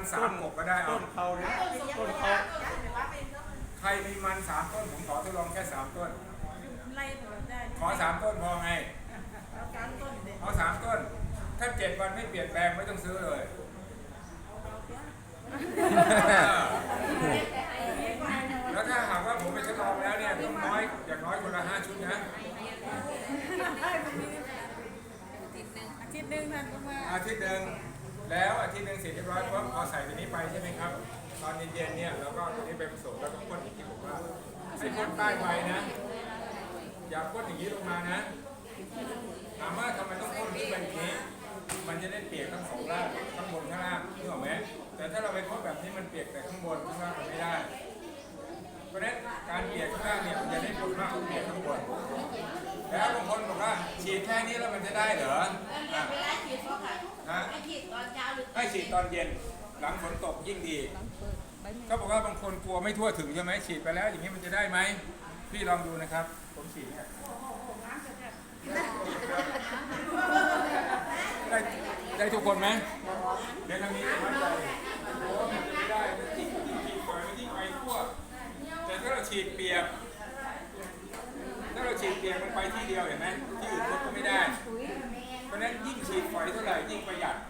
มันสามกบก็ได้เอาต้นเขาเนี่ยต้นเขาใครมีมันสามต้นผมขอทดลองแค่สามต้น ไล่ผมได้ขอสามต้นพอไงเอาการต้นเด็ดเอาสามต้น ถ้าเจ็ดวันไม่เปลี่ยนแปลงไม่ต้องซื้อเลยแล้วถ้าหากว่าผมไปทดลองแล้วเนี่ยต้องน้อยอย่างน้อยคนละห้าชุดนะอาทิตย์หนึ่งท่านก็มาอาทิตย์หนึ่ง แล้วอาทิตย์หนึ่งเสร็จเรียบร้อยปุ๊บพอใส่ตัวนี้ไปใช่ไหมครับ ตอนเย็นๆเนี่ยเราก็เอาตัวนี้ไปผสมแล้วก็พ่นอย่างที่ผมว่าให้พ่นใต้ไว้นะ อย่าพ่นอย่างนี้ลงมานะถามว่าทำไมต้องพ่นขึ้นไปอย่างนี้ มันจะได้เปียกทั้งสองด้านข้างบนข้างล่างนึกออกไหมแต่ถ้าเราไปพ่นแบบนี้มันเปียกแต่ข้างบนข้างล่างมันไม่ได้ เพราะฉะนั้นการเปียกข้างล่างเนี่ยมันจะได้ผลมากกว่าเปียกข้างบน แล้วบางคนบอกว่า ฉีดแค่นี้แล้วมันจะได้เหรออะเวลาฉีดเพราะค่ะฮะให้ฉีดตอนเช้าหรือให้ฉีดตอนเย็น หลังฝนตกยิ่งดี ก็บอกว่าบางคนกลัวไม่ทั่วถึงใช่ไหมฉีดไปแล้วอย่างนี้มันจะได้ไหม พี่ลองดูนะครับ ผมฉีดเนี่ยได้ได้ทุกคนไหมเดี๋ยวทางนี้จะมั่นใจโอ้มันจะไม่ได้มันยิ่งยิ่งฉีดปล่อยมันยิ่งไปทั่วแต่ถ้าเราฉีดเปียกถ้าเรา ฉีดเตียงมันไปที่เดียวเห็นไหมที่อื่นมันก็ไม่ได้ เพราะฉะนั้นยิ่งฉีดฝอยเท่าไหร่ยิ่งประหยัดฝอยเท่าไหร่ยิ่งประหยัด